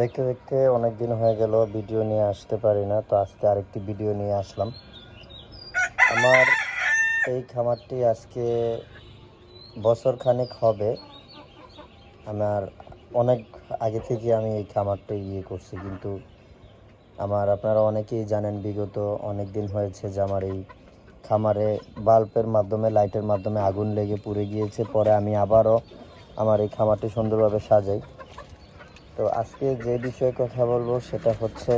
দেখতে দেখতে অনেক দিন হয়ে গেল ভিডিও নিয়ে আসতে পারি না, তো আজকে আরেকটি ভিডিও নিয়ে আসলাম। আমার এই খামারটি আজকে বছর খানেক হবে। আমার অনেক আগে থেকে আমি এই খামারটা ইয়ে করছি, কিন্তু আমার আপনারা অনেকেই জানেন, বিগত অনেক দিন হয়েছে যে আমার এই খামারে বাল্বের মাধ্যমে, লাইটের মাধ্যমে আগুন লেগে পুড়ে গিয়েছে। পরে আমি আবারও আমার এই খামারটি সুন্দরভাবে সাজাই। তো আজকে যে বিষয়ে কথা বলব সেটা হচ্ছে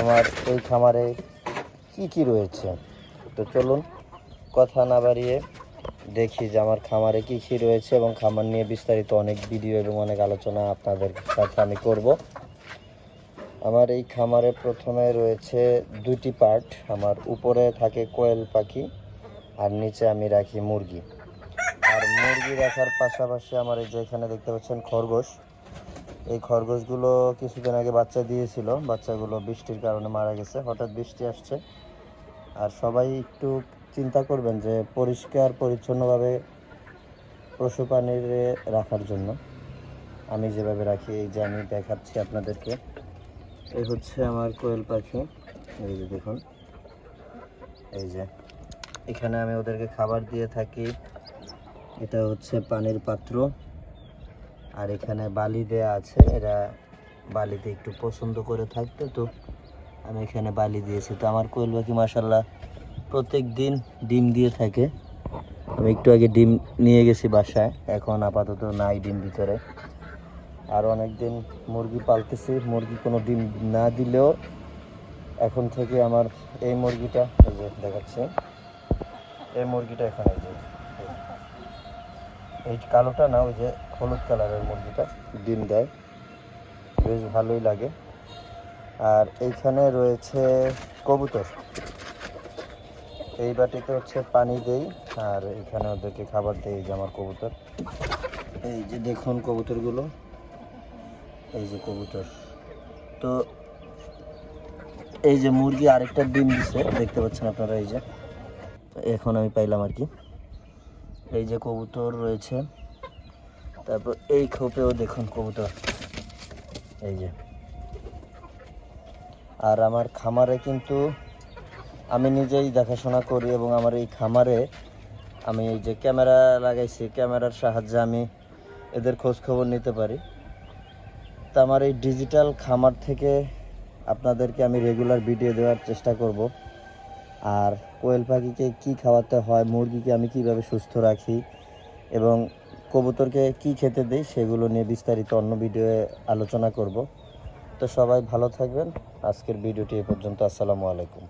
আমার এই খামারে কি কি রয়েছে। তো চলুন কথা না বাড়িয়ে দেখি যে আমার খামারে কি কি রয়েছে এবং খামার নিয়ে বিস্তারিত অনেক ভিডিও এবং অনেক আলোচনা আপনাদের সাথে আমি করব। আমার এই খামারে প্রথমে রয়েছে দুটি পার্ট। আমার উপরে থাকে কোয়েল পাখি আর নিচে আমি রাখি মুরগি। আর মুরগি রাখার পাশাপাশি আমার এই যে এখানে দেখতে পাচ্ছেন খরগোশ। এই খরগোশগুলো কিছুদিন আগে বাচ্চা দিয়েছিল। বাচ্চাগুলো বৃষ্টির কারণে মারা গেছে। হঠাৎ বৃষ্টি আসছে। আর সবাই একটু চিন্তা করবেন যে পরিষ্কার, পরিচ্ছন্নভাবে পশু প্রাণীর রাখার জন্য। আমি যেভাবে রাখি, এই যে আমি দেখাচ্ছি আপনাদেরকে। এই হচ্ছে আমার কোয়েল পাখি। এই যে দেখুন। এই যে এখানে আমি ওদেরকে খাবার দিয়ে থাকি। এটা হচ্ছে পানির পাত্র। আর এখানে বালি দেয়া আছে, এরা বালিতে একটু পছন্দ করে থাকতো তো। আমি এখানে বালি দিয়েছি। তো আমার কোয়েল পাখি মাসাল্লাহ প্রত্যেক দিন ডিম দিয়ে থাকে। আমি একটু আগে ডিম নিয়ে গেছি বাসায়, এখন আপাতত নাই ডিম ভিতরে। আর অনেক দিন মুরগি পালতেছি, মুরগি কোনো ডিম না দিলেও এখন থেকে আমার এই মুরগিটা দেখাচ্ছে, এই মুরগিটা এখানে যে। এই কালোটা না ওই যে হলুদ কালারের মুরগিটা। ডিম দেয়। বেশ ভালোই লাগে। আর এইখানে রয়েছে কবুতর। এই বাটিতে হচ্ছে পানি দেই আর এখানে ওদেরকে খাবার দেই যে আমার কবুতর। এই যে দেখুন কবুতরগুলো। এই যে কবুতর। তো এই যে মুরগি আরেকটা ডিম দিছে দেখতে পাচ্ছেন আপনারা এই যে। এখন আমি পাইলাম আর কি। এই যে কবুতর রয়েছে। তারপর এই খোপেও দেখুন কবুতর। এই যে। আর আমার খামারে কিন্তু আমি নিজেই দেখাশোনা করি এবং আমার এই খামারে আমি এই যে ক্যামেরা লাগাইছি, ক্যামেরার সাহায্যে আমি এদের খোঁজ খবর নিতে পারি। তা আমার এই ডিজিটাল খামার থেকে আপনাদেরকে আমি রেগুলার ভিডিও দেওয়ার চেষ্টা করব। আর কোয়েল পাখিকে কি খাওয়াতে হয়, মুরগিকে আমি কীভাবে সুস্থ রাখি এবং কবুতরকে কি খেতে দিই সেগুলো নিয়ে বিস্তারিত অন্য ভিডিওয়ে আলোচনা করব। তো সবাই ভালো থাকবেন। আজকের ভিডিওটি এ পর্যন্ত। আসসালামু আলাইকুম।